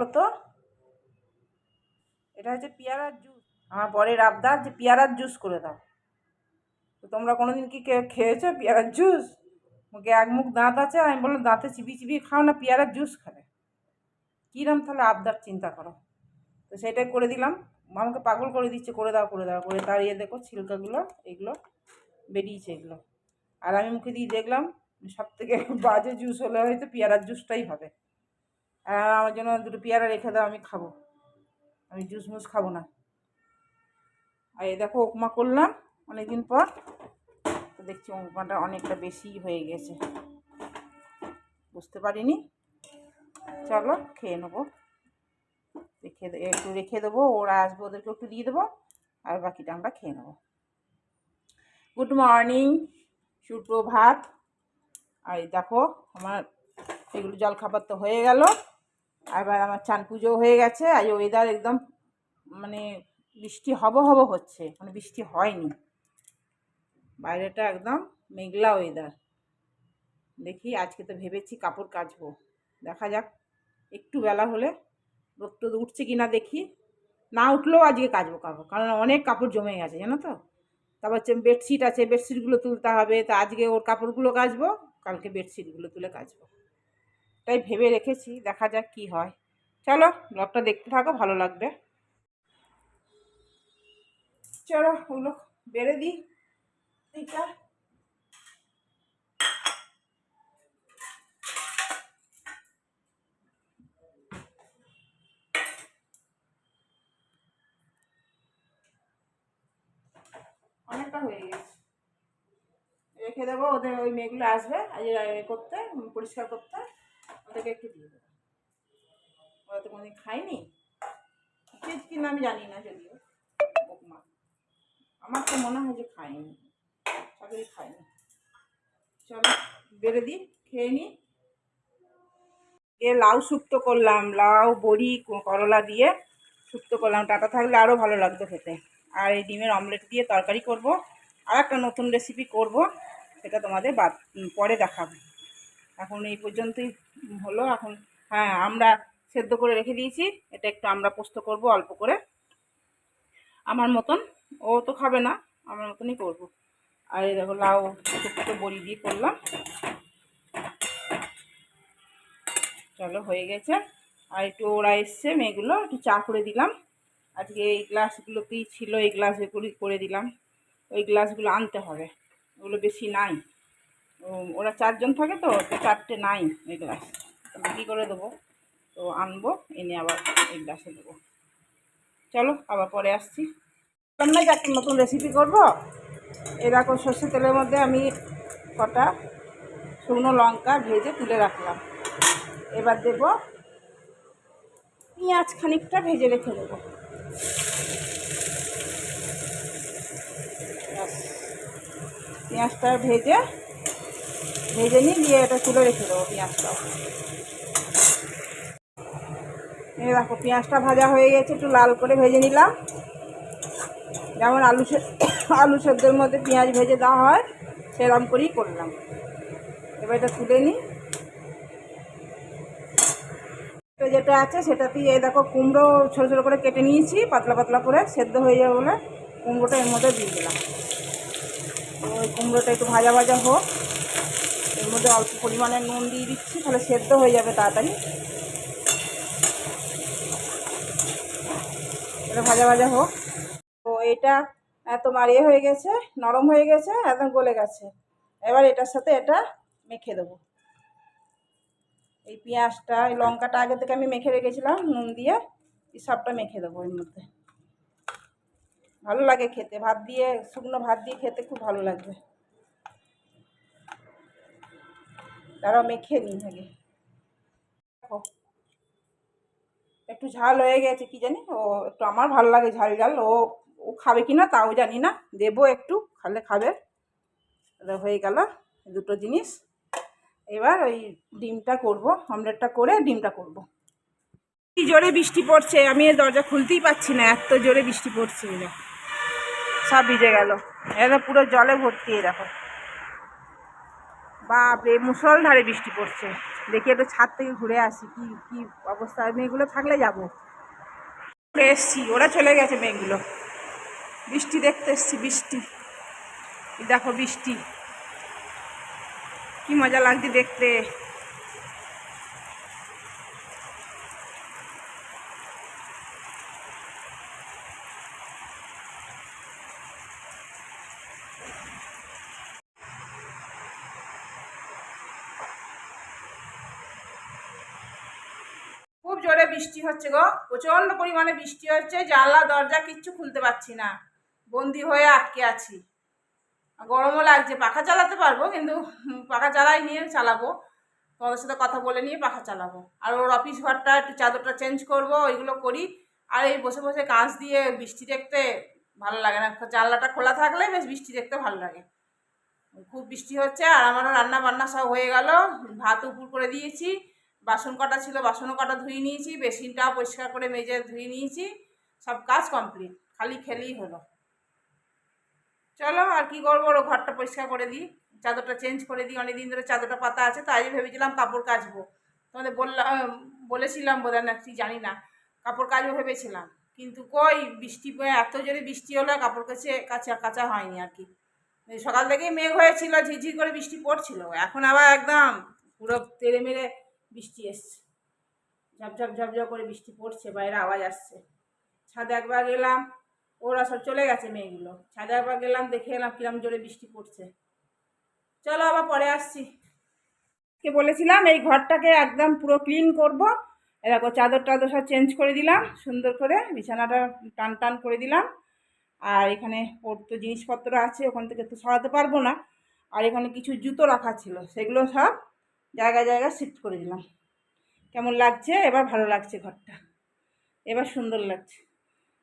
বলো তো এটা হচ্ছে পেয়ারার জুস আমার বরের আবদার যে পেয়ারার জুস করে দাও। তো তোমরা কোনো দিন কি খেয়েছো পেয়ারার জুস মুখে এক মুখ দাঁত আছে, আমি বললাম, দাঁতে চিবিয়ে চিবিয়ে খাও না পেয়ারার জুস খাবে। কীরম তাহলে আবদার চিন্তা করো? তো সেটাই করে দিলাম। আমাকে পাগল করে দিচ্ছে, করে দাও করে দাও, করে তার ইয়ে দেখো ছিলকাগুলো, এগুলো বেরিয়েছে এগুলো। আর আমি মুখে দিয়ে দেখলাম সব থেকে বাজে জুস হলে হয়তো পেয়ারার জুসটাই হবে। আর আমার জন্য দুটো পেয়ারা রেখে দাও, আমি খাব। আমি জুস মুস খাব না। আর এই দেখো উপমা করলাম অনেকদিন পর। তো দেখছি উপমাটা অনেকটা বেশি হয়ে গেছে। বুঝতে পারিনি? চলো খেয়ে নেব। রেখে একটু রেখে দেবো, ওরা আসবে ওদেরকে একটু দিয়ে দেবো, আর বাকিটা আমরা খেয়ে নেব। গুড মর্নিং, সুপ্রভাত। আর দেখো আমার এগুলো জল খাবার তো হয়ে গেল। এবার আমার চান পুজো হয়ে গেছে আজ ওয়েদার একদম মানে বৃষ্টি হব হব হচ্ছে মানে বৃষ্টি হয়নি। বাইরেটা একদম মেঘলা ওয়েদার দেখি আজকে তো ভেবেছি কাপড় কাচবো। দেখা যাক, একটু বেলা হলে রোদ উঠছে কি না দেখি। না উঠলেও আজকে কাচবো কাপড়, কারণ অনেক কাপড় জমে গেছে, জানো তো? তারপর হচ্ছে বেডশিট আছে বেডশিটগুলো তুলতে হবে, তা আজকে ওর কাপড়গুলো কাচবো, কালকে বেডশিটগুলো তুলে কাচবো। তাই ভেবে রেখেছি, দেখা যাক কি হয়। চলো ব্লগটা দেখতে থাকো, ভালো লাগবে। চলো, ওগুলো বেড়ে দিই। এইটা। অনেকটা হয়ে গেছে। রেখে দেবো, ওদের ওই মেয়েগুলো আসবে, আজ করতে, পরিষ্কার করতে। ওদেরকে একটু দিয়ে দেবো। ওরা তো কোনোদিন খায়নি। ঠিক কিনা আমি জানি না যদিও। উপমা আমার তো মনে হয় যে খায়নি। চাকরি খায়নি। চলো, বেড়ে দিই, খেয়ে নিই। এ লাউ শুক্তো করলাম, লাউ, বড়ি, করলা দিয়ে শুক্তো করলাম। টাটা থাকলে আরও ভালো লাগতো খেতে। আর এই ডিমের অমলেট দিয়ে তরকারি করব। আর একটা নতুন রেসিপি করব, সেটা তোমাদের বাদ পরে দেখাবো। এখন এই পর্যন্তই হলো, এখন হ্যাঁ আমরা সেদ্ধ করে রেখে দিয়েছি, এটা একটু আমরা পোস্ত করব অল্প করে। আমার মতন, ও তো খাবে না, আমার মতনই করব। আর এই দেখো লাউ শুক্তো বড়ি দিয়ে করলাম। চলো, হয়ে গেছে। আর একটু ওরা এসছে মেয়েগুলো, একটু চা করে দিলাম। আজকে এই গ্লাসগুলোতেই ছিল, এই গ্লাসগুলি করে দিলাম। ওই গ্লাসগুলো আনতে হবে, ওগুলো বেশি নাই। ওরা চারজন থাকে তো তো চারটে নাই এই গ্লাস বিক্রি করে দেবো। তো আনব, এনে আবার এই গ্লাসে দেবো। চলো, আবার পরে আসছি। বললাম না একটা নতুন রেসিপি করব। এরকম সর্ষে তেলের মধ্যে আমি কটা শুকনো লঙ্কা ভেজে তুলে রাখলাম। এবার দেব পেঁয়াজ খানিকটা ভেজে রেখে দেবো। পেঁয়াজটা ভেজে ভেজে নিয়ে দিয়ে এটা তুলে রেখে দেবো পেঁয়াজটাও এই দেখো, পেঁয়াজটা ভাজা হয়ে গেছে, একটু লাল করে ভেজে নিলাম। যেমন আলু আলু সেদ্ধের মধ্যে পেঁয়াজ ভেজে দেওয়া হয় সেরকম করেই করলাম। এবার এটা তুলে নিই। যেটা আছে, সেটাতেই এই দেখো, কুমড়ো ছোটো ছোটো করে কেটে নিয়েছি, পাতলা পাতলা করে, সেদ্ধ হয়ে যাবে বলে কুমড়োটা এর মধ্যে দিয়ে দিলাম। ওই কুমড়োটা একটু ভাজা ভাজা হোক। মধ্যে অল্প পরিমাণে নুন দিয়ে দিচ্ছি, তাহলে সেদ্ধ হয়ে যাবে তাড়াতাড়ি। এটা ভাজা ভাজা হোক। তো এটা তোমার ইয়ে হয়ে গেছে, নরম হয়ে গেছে, একদম গলে গেছে। এবার এটার সাথে এটা মেখে দেবো। এই পেঁয়াজটা, এই লঙ্কাটা আগে থেকে আমি মেখে রেখেছিলাম, নুন দিয়ে এই সবটা মেখে দেবো এর মধ্যে। ভালো লাগে খেতে, ভাত দিয়ে, শুকনো ভাত দিয়ে খেতে খুব ভালো লাগবে। তারাও মেখে নিই আগে। দেখো। একটু ঝাল হয়ে গেছে, কি জানি? ও একটু আমার ভালো লাগে ঝাল ঝাল। ও ও খাবে কি না তাও জানি না। দেবো একটু, খালে খাবে। হয়ে গেল দুটো জিনিস। এবার ওই ডিমটা করব, অমলেটটা করে ডিমটা করব। কি জোরে বৃষ্টি পড়ছে, আমি দরজা খুলতেই পারছি না, এত জোরে বৃষ্টি পড়ছে। দেখো। সব ভিজে গেল। এটা পুরো জলে ভর্তি দেখো। বাপরে মুসলধারে বৃষ্টি পড়ছে। দেখি একটু ছাদ থেকে ঘুরে আসি, কি কি অবস্থা? মেয়েগুলো থাকলে যাব। এসছি, ওরা চলে গেছে মেয়েগুলো। বৃষ্টি দেখতে এসছি, বৃষ্টি। দেখো বৃষ্টি। কি মজা লাগছে দেখতে। জোরে বৃষ্টি হচ্ছে গো। প্রচণ্ড পরিমাণে বৃষ্টি হচ্ছে, জানলা, দরজা কিচ্ছু খুলতে পারছি না। বন্দি হয়ে আটকে আছি। গরমও লাগছে, পাখা চালাতে পারব, কিন্তু পাখা চালাই নিয়ে চালাবো। তোমাদের সাথে কথা বলে নিয়ে পাখা চালাবো। আর ওর অফিস ঘরটা, একটু চাদরটা চেঞ্জ করব, ওইগুলো করি। আর এই বসে বসে কাঁচ দিয়ে বৃষ্টি দেখতে ভালো লাগে না। জানলাটা খোলা থাকলে বেশ বৃষ্টি দেখতে ভালো লাগে। খুব বৃষ্টি হচ্ছে, আর আমারও রান্না বান্না সব হয়ে গেল। ভাত উপুর করে দিয়েছি। বাসন কটা ছিল, বাসনও কটা ধুয়ে নিয়েছি বেসিনটাও পরিষ্কার করে মেজে ধুয়ে নিয়েছি, সব কাজ কমপ্লিট খালি খেলেই হলো। চলো আর কি করব, ওর ঘরটা পরিষ্কার করে দিই, চাদরটা চেঞ্জ করে দিই অনেক দিন ধরে চাদরটা পাতা আছে, তাই ভেবেছিলাম কাপড় কাচবো। তোমাদের বললাম বলেছিলাম বোধহয় না, কি জানি না, কাপড় কাচবো ভেবেছিলাম, কিন্তু কই, বৃষ্টি এত জোরে বৃষ্টি হলো, কাপড় কাছে, কাচা কাচা হয়নি আর কি। সকাল থেকেই মেঘ হয়েছিল ঝিঝির করে বৃষ্টি পড়ছিল, এখন আবার একদম পুরো তেড়ে মেরে বৃষ্টি এসছে। ঝপঝপ ঝপঝপ করে বৃষ্টি পড়ছে, বাইরে আওয়াজ আসছে। ছাদে একবার গেলাম, ওরা সব চলে গেছে মেয়েগুলো। ছাদে একবার গেলাম, দেখে এলাম কিরম জোরে বৃষ্টি পড়ছে। চলো আবার পরে আসছি। কে বলেছিলাম, এই ঘরটাকে একদম পুরো ক্লিন করব। এরকম চাদর টাদর সব চেঞ্জ করে দিলাম, সুন্দর করে বিছানাটা টান টান করে দিলাম। আর এখানে ওর তো জিনিসপত্র আছে, ওখান থেকে তো সরাতে পারব না। আর এখানে কিছু জুতো রাখা ছিল, সেগুলো সব জায়গায় জায়গা শিফট করে দিলাম। কেমন লাগছে? এবার ভালো লাগছে ঘরটা। এবার সুন্দর লাগছে।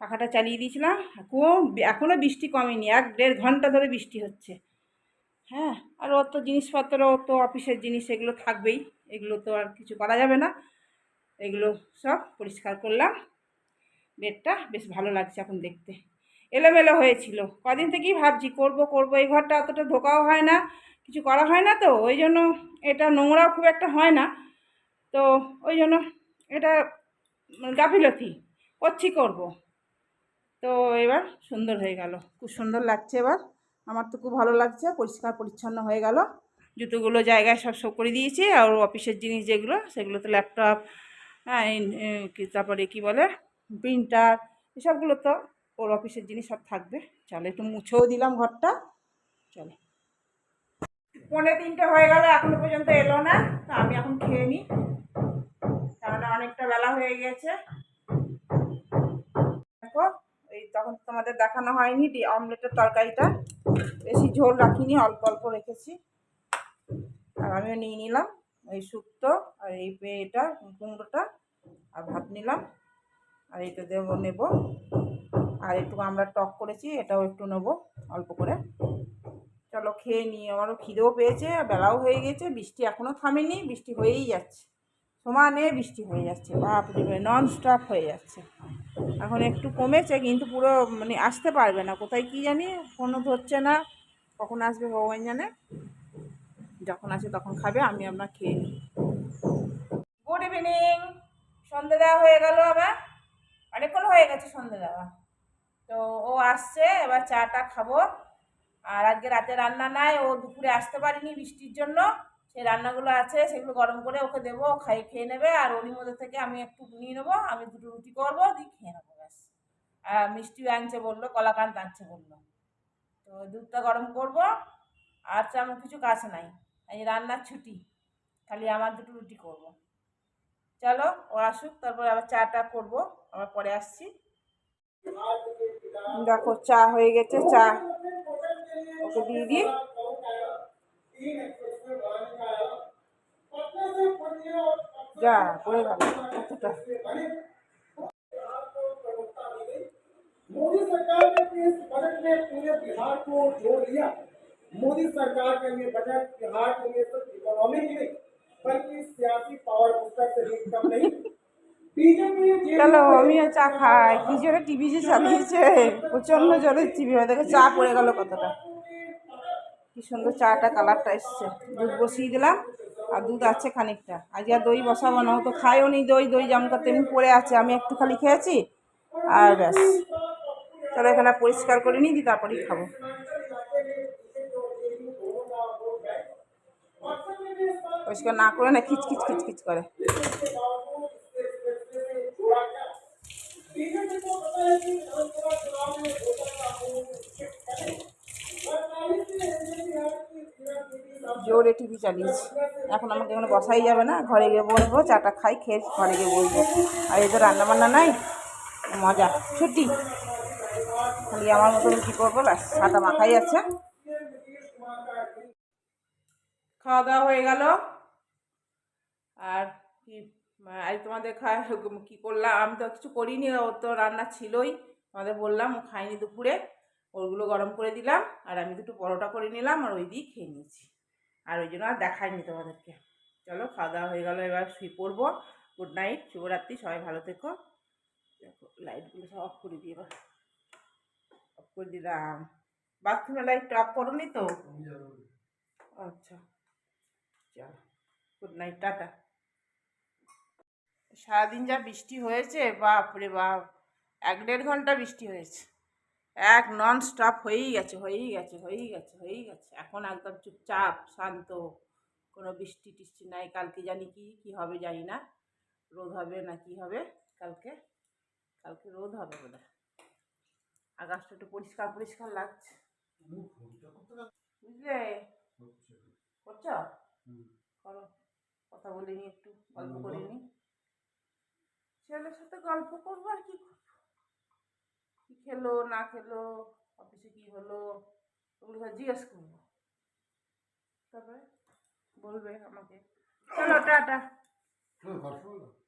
পাখাটা চালিয়ে দিয়েছিলাম, এখন এখনও বৃষ্টি কমেনি, এক দেড় ঘণ্টা ধরে বৃষ্টি হচ্ছে। হ্যাঁ আর ওর তো জিনিসপত্র ওর তো অফিসের জিনিস এগুলো থাকবেই। এগুলো তো আর কিছু করা যাবে না। এগুলো সব পরিষ্কার করলাম। বেডটা বেশ ভালো লাগছে এখন দেখতে। এলোমেলো হয়েছিল। কদিন থেকেই ভাবছি, করব করব, এই ঘরটা অতটা ঢোকাও হয় না, কিছু করা হয় না তো, ওই জন্য এটা নোংরাও খুব একটা হয় না। তো ওই জন্য এটা গাফিলতি, করছি, করব। তো এবার সুন্দর হয়ে গেল। খুব সুন্দর লাগছে এবার। আমার তো খুব ভালো লাগছে, পরিষ্কার পরিচ্ছন্ন হয়ে গেল। জুতোগুলো জায়গায় সব সব করে দিয়েছি, আর অফিসের জিনিস যেগুলো, সেগুলো তো ল্যাপটপ হ্যাঁ তারপরে কী বলে, প্রিন্টার, এসবগুলো তো ওর অফিসের জিনিস সব থাকবে। চলো, একটু মুছেও দিলাম ঘরটা। চলো। পনেরো তিনটে হয়ে গেল, এখনও পর্যন্ত এলো না। তো আমি এখন খেয়ে নিই কারণ অনেকটা বেলা হয়ে গেছে। দেখো, এই তখন তোমাদের দেখানো হয়নি অমলেটের তরকারিটা। বেশি ঝোল রাখিনি, অল্প অল্প রেখেছি। আর আমিও নিয়ে নিলাম। এই শুক্তো আর এই পে- এটা কুমড়োটা আর ভাত নিলাম। আর এটা দেবো, নেব। আর একটু আমরা টক করেছি, এটাও একটু নেব অল্প করে। চলো খেয়ে নিই, আমারও খিদেও পেয়েছে বেলাও হয়ে গেছে, বৃষ্টি এখনও থামেনি, বৃষ্টি হয়েই যাচ্ছে। সমানে বৃষ্টি হয়ে যাচ্ছে বাপরে নন স্টপ হয়ে যাচ্ছে। এখন একটু কমেছে, কিন্তু পুরো মানে আসতে পারবে না, কোথায় কি জানি ফোনও ধরছে না, কখন আসবে ভগবান জানে। যখন আসে তখন খাবে, আমি আপনার খেয়ে নিই। গুড ইভিনিং সন্ধে দেওয়া হয়ে গেল আবার। অনেকক্ষণ হয়ে গেছে সন্ধে দেওয়া। তো ও আসছে, এবার চাটা খাব। আর আজকে রাতে রান্না নাই, ও দুপুরে আসতে পারিনি বৃষ্টির জন্য। সেই রান্নাগুলো আছে, সেগুলো গরম করে ওকে দেবো, ও খাই, খেয়ে নেবে। আর ওরই মধ্যে থেকে আমি একটু নিয়ে নেব, আমি দুটো রুটি করব, দিয়ে খেয়ে নেব, ব্যাস। আর মিষ্টি আনছে বলল, কলাকান্ত আনছে বলল। তো দুধটা গরম করব। আর তেমন কিছু কাজ নাই, এই রান্নার ছুটি, খালি আমার দুটো রুটি করব। চলো ও আসুক তারপর আবার চাটা করব আবার পরে আসছি দেখো চা হয়ে গেছে চা ওকে দিয়ে দিই যা পড়ে গেল কতটা मोदी सरकार ने अपने इस बजट में पूरे बिहार को जोड़ लिया मोदी सरकार का ये बजट बिहार के लिए सिर्फ इकोनॉमी की नहीं চলো আমিও চা খাই। কি জোরে টিভি যে চালিয়েছে? প্রচণ্ড জোরে টিভি দেখো চা পড়ে গেল কতটা কি সুন্দর চাটা কালারটা এসছে। দুধ বসিয়ে দিলাম আর দুধ আছে খানিকটা। আজকে আর দই বসাবো না তো খায়ও নি দই। দই জামটা তেমনি পড়ে আছে। আমি একটু খালি খেয়েছি আর ব্যাস। চলো এখানে পরিষ্কার করে নিই তারপরেই খাব। পরিষ্কার না করে না খিচখিচ খিচখিচ করে। জোরে টিভি চালিয়েছি। এখন আমাকে এখানে বসাই যাবে না, ঘরে গিয়ে বলব চাটা খাই, খেয়ে ঘরে গিয়ে বলব আর এই তো রান্নাবান্না নাই, মজা। ছুটি খালি আমার মতন কী করব, ব্যাস, সাদা মাখাই আছে। খাওয়া দাওয়া হয়ে গেল। আর কি আজ তোমাদের খা কী করলাম? আমি তো কিছু করিনি ও তো রান্না ছিলই। তোমাদের বললাম ও খাইনি দুপুরে। ওগুলো গরম করে দিলাম আর আমি দুটো পরোটা করে নিলাম আর ওই দিয়ে খেয়ে নিয়েছি। আর ওই জন্য আর দেখাইনি তোমাদেরকে। চলো খাওয়া দাওয়া হয়ে গেলো এবার শুয়ে পড়ব। গুড নাইট শুভরাত্রি সবাই ভালো থেকো। দেখো লাইটগুলো সব অফ করে দিয়ে এবার। অফ করে দিলাম। বাথরুমের লাইটটা অফ করোনি তো? আচ্ছা। চলো। Good night tata. সারাদিন যা বৃষ্টি হয়েছে বাপরে বাপ। এক দেড় ঘণ্টা বৃষ্টি হয়েছে। এক নন স্টপ হয়েই গেছে হয়েই গেছে হয়েই গেছে হয়েই গেছে। এখন একদম চুপচাপ শান্ত। কোনো বৃষ্টি টিষ্টি নাই কালকে জানি কি কি হবে জানি না। রোদ হবে না কি হবে? কালকে কালকে রোদ হবে বোধ আকাশটা একটু পরিষ্কার পরিষ্কার লাগছে। বুঝলে? করছ? করো। কথা বলিনি একটু গল্প করিনি। ছেলের সাথে গল্প করব আর কি কি খেলো, না খেলো, অফিসে কি হলো, ওগুলো সব জিজ্ঞেস করব। তারপরে বলবে আমাকে। চলো, টাটা। হ্যাঁ।